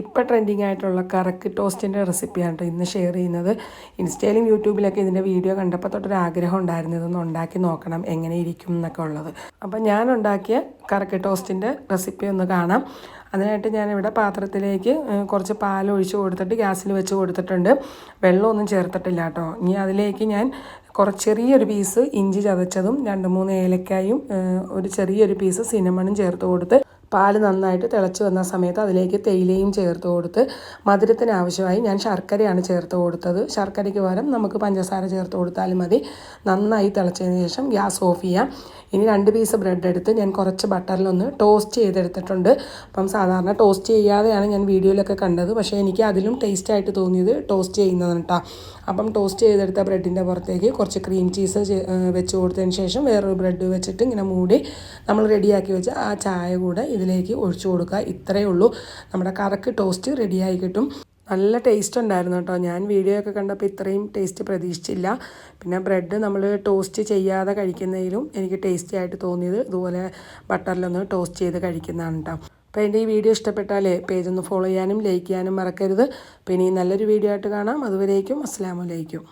ഇപ്പോൾ ട്രെൻഡിങ് ആയിട്ടുള്ള കറക്ക് ടോസ്റ്റിന്റെ റെസിപ്പിയാണ് കേട്ടോ ഇന്ന് ഷെയർ ചെയ്യുന്നത്. ഇൻസ്റ്റയിലും യൂട്യൂബിലൊക്കെ ഇതിന്റെ വീഡിയോ കണ്ടപ്പോൾ തൊട്ടൊരു ആഗ്രഹം ഉണ്ടായിരുന്നു ഇതൊന്ന് ഉണ്ടാക്കി നോക്കണം എങ്ങനെ ഇരിക്കും എന്നൊക്കെ ഉള്ളത്. അപ്പം ഞാൻ ഉണ്ടാക്കിയ കറക്ക് ടോസ്റ്റിന്റെ റെസിപ്പി ഒന്ന് കാണാം. അതിനായിട്ട് ഞാനിവിടെ പാത്രത്തിലേക്ക് കുറച്ച് പാൽ ഒഴിച്ച് കൊടുത്തിട്ട് ഗ്യാസിൽ വെച്ച് കൊടുത്തിട്ടുണ്ട്. വെള്ളമൊന്നും ചേർത്തിട്ടില്ല കേട്ടോ ഇനി അതിലേക്ക് ഞാൻ കുറച്ച് ചെറിയൊരു പീസ് ഇഞ്ചി ചതച്ചതും രണ്ട് മൂന്ന് ഏലക്കായും ഒരു ചെറിയൊരു പീസ് സിനമണും ചേർത്ത് കൊടുത്ത് പാൽ നന്നായിട്ട് തിളച്ച് വന്ന സമയത്ത് അതിലേക്ക് തേയിലയും ചേർത്ത് കൊടുത്ത് മധുരത്തിന് ആവശ്യമായി ഞാൻ ശർക്കരയാണ് ചേർത്ത് കൊടുത്തത്. ശർക്കരയ്ക്ക് പകരം നമുക്ക് പഞ്ചസാര ചേർത്ത് കൊടുത്താലും മതി. നന്നായി തിളച്ചതിന് ശേഷം ഗ്യാസ് ഓഫ് ചെയ്യാം. ഇനി രണ്ട് പീസ് ബ്രെഡ് എടുത്ത് ഞാൻ കുറച്ച് ബട്ടറിലൊന്ന് ടോസ്റ്റ് ചെയ്തെടുത്തിട്ടുണ്ട്. അപ്പം സാധാരണ ടോസ്റ്റ് ചെയ്യാതെയാണ് ഞാൻ വീഡിയോയിലൊക്കെ കണ്ടത്. പക്ഷേ എനിക്ക് അതിലും ടേസ്റ്റ് ആയിട്ട് തോന്നിയത് ടോസ്റ്റ് ചെയ്യുന്നതാണ് കേട്ടോ അപ്പം ടോസ്റ്റ് ചെയ്തെടുത്ത ബ്രെഡിന്റെ പുറത്തേക്ക് കുറച്ച് ക്രീം ചീസ് വെച്ച് കൊടുത്തതിന് ശേഷം വേറൊരു ബ്രെഡ് വെച്ചിട്ട് ഇങ്ങനെ മൂടി നമ്മൾ റെഡിയാക്കി വെച്ച ആ ചായ കൂടെ ഇതിലേക്ക് ഒഴിച്ചു കൊടുക്കുക. ഇത്രയേ ഉള്ളൂ. നമ്മുടെ കറക്ക് ടോസ്റ്റ് റെഡിയായി കിട്ടും. നല്ല ടേസ്റ്റ് ഉണ്ടായിരുന്നു കേട്ടോ. ഞാൻ വീഡിയോ ഒക്കെ കണ്ടപ്പോൾ ഇത്രയും ടേസ്റ്റ് പ്രതീക്ഷിച്ചില്ല. പിന്നെ ബ്രെഡ് നമ്മൾ ടോസ്റ്റ് ചെയ്യാതെ കഴിക്കുന്നതിലും എനിക്ക് ടേസ്റ്റി ആയിട്ട് തോന്നിയത് ഇതുപോലെ ബട്ടറിലൊന്ന് ടോസ്റ്റ് ചെയ്ത് കഴിക്കുന്നതാണ് കേട്ടോ അപ്പോൾ എന്റെ ഈ വീഡിയോ ഇഷ്ടപ്പെട്ടാലേ പേജ് ഒന്ന് ഫോളോ ചെയ്യാനും ലൈക്ക് ചെയ്യാനും മറക്കരുത്. പിന്നെ ഈ നല്ലൊരു വീഡിയോ ആയിട്ട് കാണാം. അതുവരേക്കും അസ്സാം വലൈക്കും